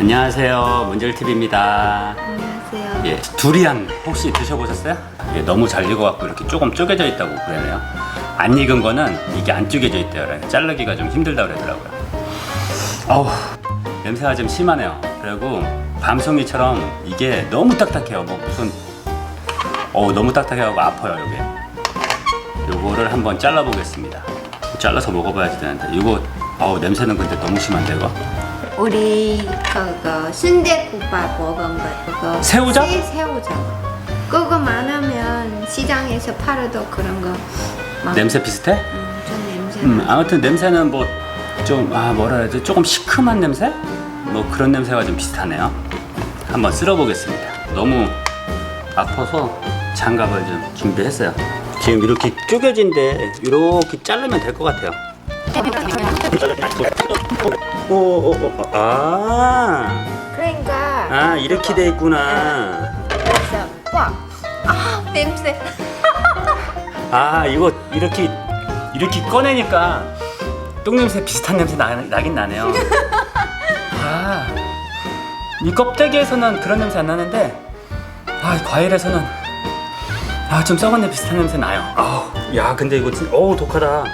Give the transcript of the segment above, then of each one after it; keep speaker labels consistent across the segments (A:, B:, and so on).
A: 안녕하세요. 문젤TV입니다.
B: 안녕하세요.
A: 예, 두리안 혹시 드셔보셨어요? 예, 너무 잘 익어갖고 이렇게 조금 쪼개져 있다고 그러네요. 안 익은 거는 이게 안 쪼개져 있대요. 그래서 자르기가 좀 힘들다 그러더라고요. 어우, 냄새가 좀 심하네요. 그리고 밤송이처럼 이게 너무 딱딱해요. 뭐 무슨, 어우, 너무 딱딱해갖고 아파요, 이게. 요거를 한번 잘라보겠습니다. 잘라서 먹어봐야지 되는데. 이거, 어우, 냄새는 근데 너무 심한데, 이거?
B: 우리 그거 순대국밥 먹은 거 그거
A: 새우젓?
B: 새, 새우젓. 그거 많으면 시장에서 팔아도 그런 거 막,
A: 냄새 비슷해?
B: 음, 좀 냄새.
A: 음, 아무튼 냄새는 뭐 좀 아 뭐라 해야 지 조금 시큼한 냄새? 뭐 그런 냄새가 좀 비슷하네요. 한번 쓸어보겠습니다. 너무 아파서 장갑을 좀 준비했어요. 지금 이렇게 쪼개진데 이렇게 자르면 될 것 같아요. 오, 오, 오, 아,
B: 그러니까.
A: 아 이렇게 돼 있구나.
B: 그래서 와, 아 냄새.
A: 아 이거 이렇게 이렇게 꺼내니까 똥 냄새 비슷한 냄새 나, 나긴 나네요. 아 이 껍데기에서는 그런 냄새 안 나는데 아 과일에서는 아 좀 썩은 냄새 비슷한 냄새 나요. 아우 야 근데 이거 진짜 어우 독하다.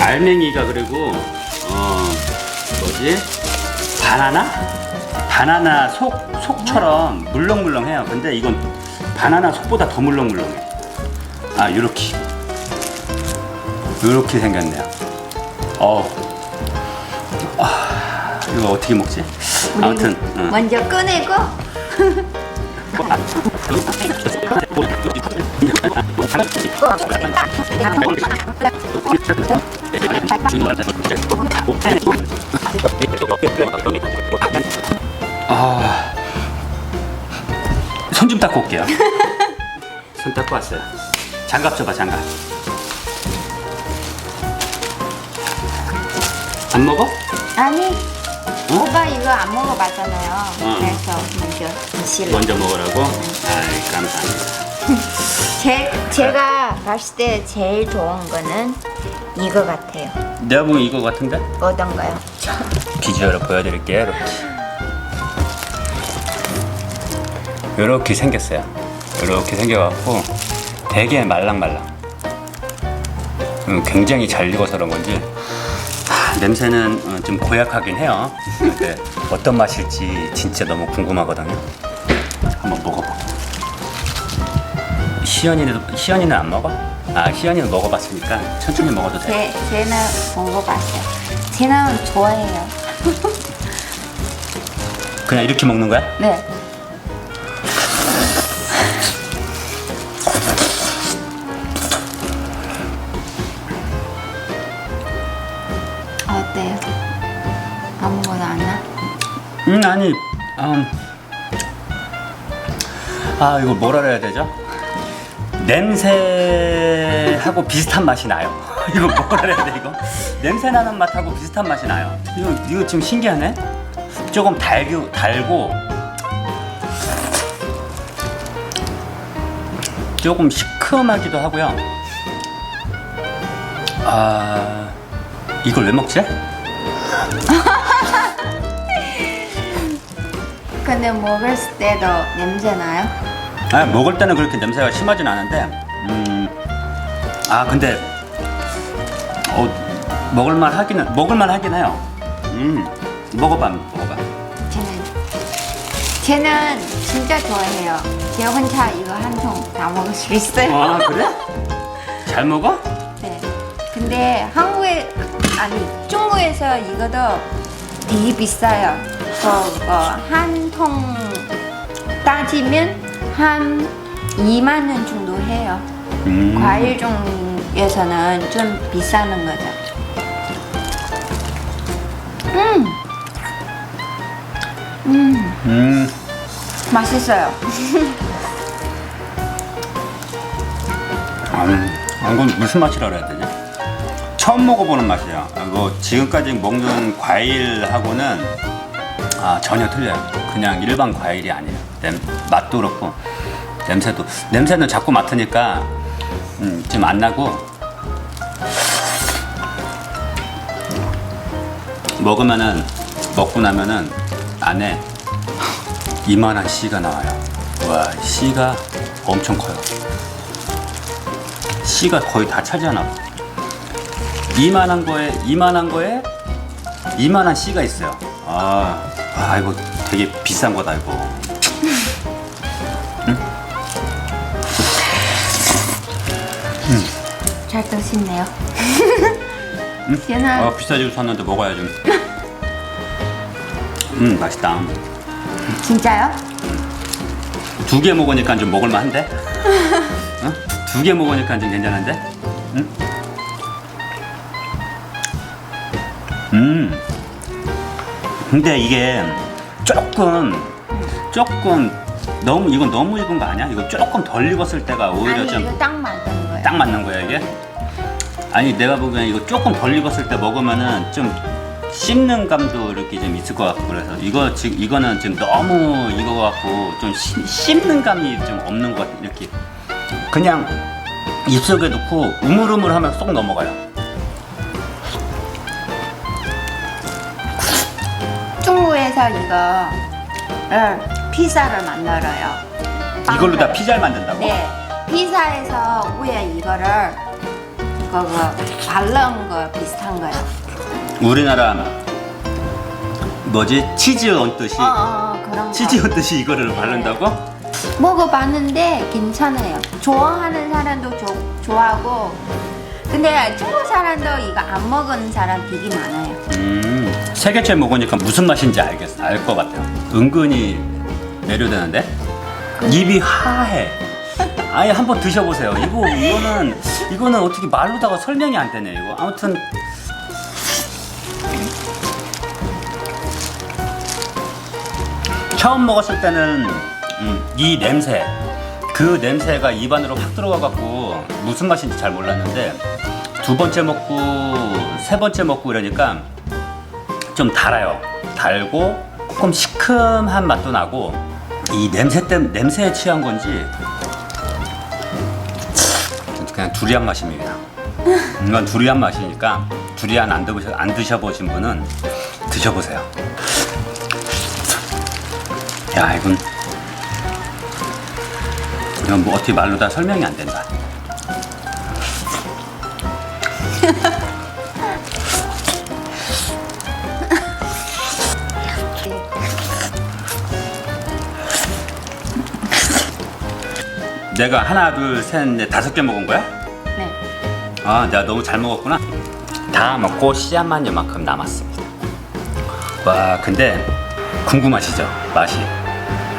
A: 알맹이가 그리고 어 뭐지 바나나 바나나 속 속처럼 물렁물렁해요. 근데 이건 바나나 속보다 더 물렁물렁해. 아 요렇게 요렇게 생겼네요. 어 아, 이거 어떻게 먹지? 아무튼 응.
B: 먼저 꺼내고
A: 아, 손 좀 닦고 올게요. 손 닦고 왔어요. 장갑 줘봐, 장갑. 안 먹어?
B: 아니 오빠 이거 안 먹어봤잖아요.
A: 응.
B: 그래서 먼저 드실래.
A: 먼저 먹으라고? 아이, 감사합니다.
B: 제, 제가 봤을 때 제일 좋은 거는 이거 같아요.
A: 내가 보기엔 이거 같은데?
B: 어떤가요?
A: 비주얼을 보여드릴게요, 이렇게. 이렇게 생겼어요. 이렇게 생겨갖고 되게 말랑말랑. 음, 굉장히 잘 익어서 그런 건지 아, 냄새는 어, 좀 고약하긴 해요. 근데 어떤 맛일지 진짜 너무 궁금하거든요. 한번 먹어볼게요. 시연이는 시연이는 안 먹어? 아 시연이는 먹어봤으니까 천천히 먹어도 돼.
B: 제, 쟤는 먹어봤어요. 쟤는 좋아해요.
A: 그냥 이렇게 먹는 거야?
B: 네. 어때요? 아무거나 안 나?
A: 음 아니 음, 아 이거 뭐라 해야 되죠? 냄새하고 비슷한 맛이 나요. 이거 뭐라 해야 돼 이거? 냄새 나는 맛하고 비슷한 맛이 나요. 이거 이거 좀 신기하네. 조금 달고 달고 조금 시큼하기도 하고요. 아 이걸 왜 먹지?
B: 근데 먹을 때도 냄새 나요?
A: 아, 먹을 때는 그렇게 냄새가 심하진 않은데, 음, 아 근데 어, 먹을만 하기는 먹을만 하긴 해요. 음, 먹어봐, 먹어봐.
B: 쟤는 쟤는 진짜 좋아해요. 쟤 혼자 이거 한 통 다 먹을 수 있어요.
A: 아 그래? 잘 먹어?
B: 네. 근데 한국에 아니 중국에서 이거도 되게 비싸요. 그거 한통 따지면 한 2만 원 정도 해요.
A: 음,
B: 과일 종에서는 좀 비싸는 거죠. 음, 음,
A: 음,
B: 맛있어요.
A: 음, 아, 이건 무슨 맛이라 그래야 되지? 처음 먹어보는 맛이야. 아, 뭐 지금까지 먹는 과일하고는 아, 전혀 틀려요. 그냥 일반 과일이 아니에요. 냄, 맛도 그렇고 냄새도 냄새는 자꾸 맡으니까 음, 좀안 나고 먹으면은 먹고 나면은 안에 이만한 씨가 나와요. 와 씨가 엄청 커요. 씨가 거의 다 차지하나. 봐. 이만한 거에 이만한 거에 이만한 씨가 있어요. 아, 아 이거 되게 비싼 거다 이거.
B: 잘 드시네요. 얘는
A: 아 비싸지고 샀는데 먹어야지. 음 맛있다.
B: 진짜요?
A: 두 개 먹으니까 좀 먹을만한데? 어? 두개 먹으니까 좀 괜찮은데? 응? 음. 근데 이게 조금 조금 너무 이건 너무 익은 거 아니야? 이거 조금 덜 익었을 때가 오히려
B: 아니
A: 좀
B: 이거 딱 맞는 거예요.
A: 딱 맞는 거야 이게? 아니 내가 보기엔 이거 조금 덜 익었을 때 먹으면은 좀 씹는 감도 이렇게 좀 있을 것 같고 그래서 이거 지금 이거는 지금 너무 익어갖고 좀 씹, 씹는 감이 좀 없는 것 같아 이렇게 그냥 입속에 넣고 우물우물하면 쏙 넘어가요.
B: 중국에서 이거를 피자를 만들어요.
A: 이걸로 다
B: 빵을.
A: 피자를 만든다고?
B: 네, 피자에서 위에 이거를 그거 바른 거 비슷한 거예요.
A: 우리나라 뭐지 치즈 얹듯이
B: 어, 어, 그런 거.
A: 치즈 얹듯이 이거를 바른다고?
B: 먹어봤는데 괜찮아요. 좋아하는 사람도 조, 좋아하고 근데 중국 사람도 이거 안 먹은 사람 되게 많아요.
A: 음, 세 개째 먹으니까 무슨 맛인지 알겠어, 알 것 같아요. 은근히 매료되는데 입이 하해. 아예 한번 드셔보세요. 이거 이거는 이거는 어떻게 말로다가 설명이 안 되네. 이거 아무튼 처음 먹었을 때는 음, 이 냄새 그 냄새가 입안으로 확 들어와 갖고 무슨 맛인지 잘 몰랐는데 두 번째 먹고 세 번째 먹고 이러니까 좀 달아요. 달고 조금 시큼한 맛도 나고 이 냄새 때 냄새에 취한 건지 그냥 두리안 맛입니다. 이건 두리안 맛이니까 두리안 안 드셔 안 드셔보신 분은 드셔보세요. 야 이건 이건 뭐 어떻게 말로 다 설명이 안 된다. 내가 하나 둘 셋 넷 다섯 개 먹은 거야?
B: 네.
A: 아, 내가 너무 잘 먹었구나. 다 먹고 씨앗만 요만큼 남았습니다. 와, 근데 궁금하시죠? 맛이.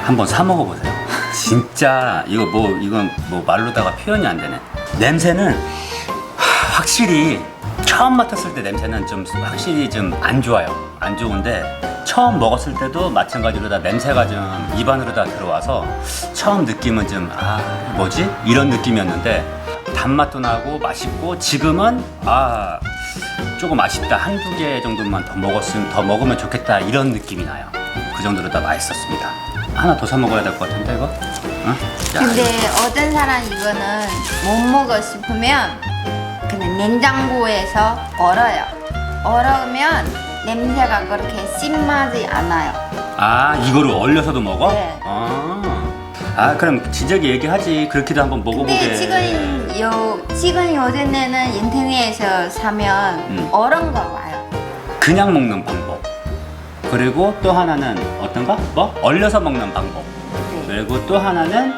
A: 한번 사 먹어보세요. 진짜 이거 뭐 이건 뭐 말로다가 표현이 안 되네. 냄새는 하, 확실히 처음 맡았을 때 냄새는 좀 확실히 좀 안 좋아요. 안 좋은데 처음 먹었을 때도 마찬가지로 다 냄새가 좀 입안으로 다 들어와서 처음 느낌은 좀 아 뭐지 이런 느낌이었는데 단맛도 나고 맛있고 지금은 아 조금 아쉽다 한두 개 정도만 더 먹었으면 더 먹으면 좋겠다 이런 느낌이 나요. 그 정도로 다 맛있었습니다. 하나 더 사 먹어야 될 것 같은데 이거? 어? 야,
B: 근데 어떤 사람 이거는 못 먹어 싶으면 그냥 냉장고에서 얼어요. 얼으면 냄새가 그렇게 심하지 않아요.
A: 아 이거를 얼려서도 먹어?
B: 네.
A: 아, 아 그럼 진작에 얘기하지 그렇게도 한번 먹어보게.
B: 근데 지금 요 지금 요즘에는 인터넷에서 사면
A: 음.
B: 얼은 거 와요.
A: 그냥 먹는 방법. 그리고 또 하나는 어떤가? 뭐 얼려서 먹는 방법.
B: 네.
A: 그리고 또 하나는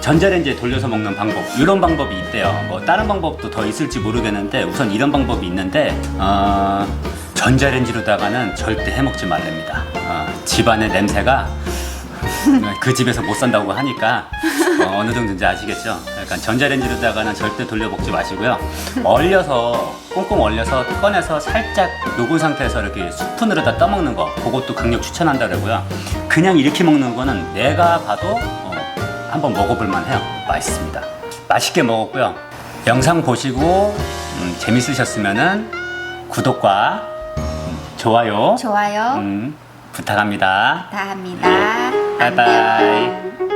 A: 전자레인지에 돌려서 먹는 방법 이런 방법이 있대요 뭐 다른 방법도 더 있을지 모르겠는데 우선 이런 방법이 있는데 어, 전자레인지로다가는 절대 해먹지 말랍니다 어, 집안의 냄새가 그 집에서 못 산다고 하니까 어, 느 정도인지 아시겠죠? 그러니까 전자레인지로다가는 절대 돌려 먹지 마시고요. 얼려서 꽁꽁 얼려서 꺼내서 살짝 녹은 상태에서 이렇게 스푼으로 다 떠먹는 거 그것도 강력 추천한다고요. 그냥 이렇게 먹는 거는 내가 봐도 어, 한번 먹어볼 만 해요. 맛있습니다. 맛있게 먹었고요. 영상 보시고 음, 재밌으셨으면은 구독과 음, 좋아요
B: 좋아요.
A: 음, 부탁합니다.
B: 다 합니다.
A: 바이바이.
B: 안녕.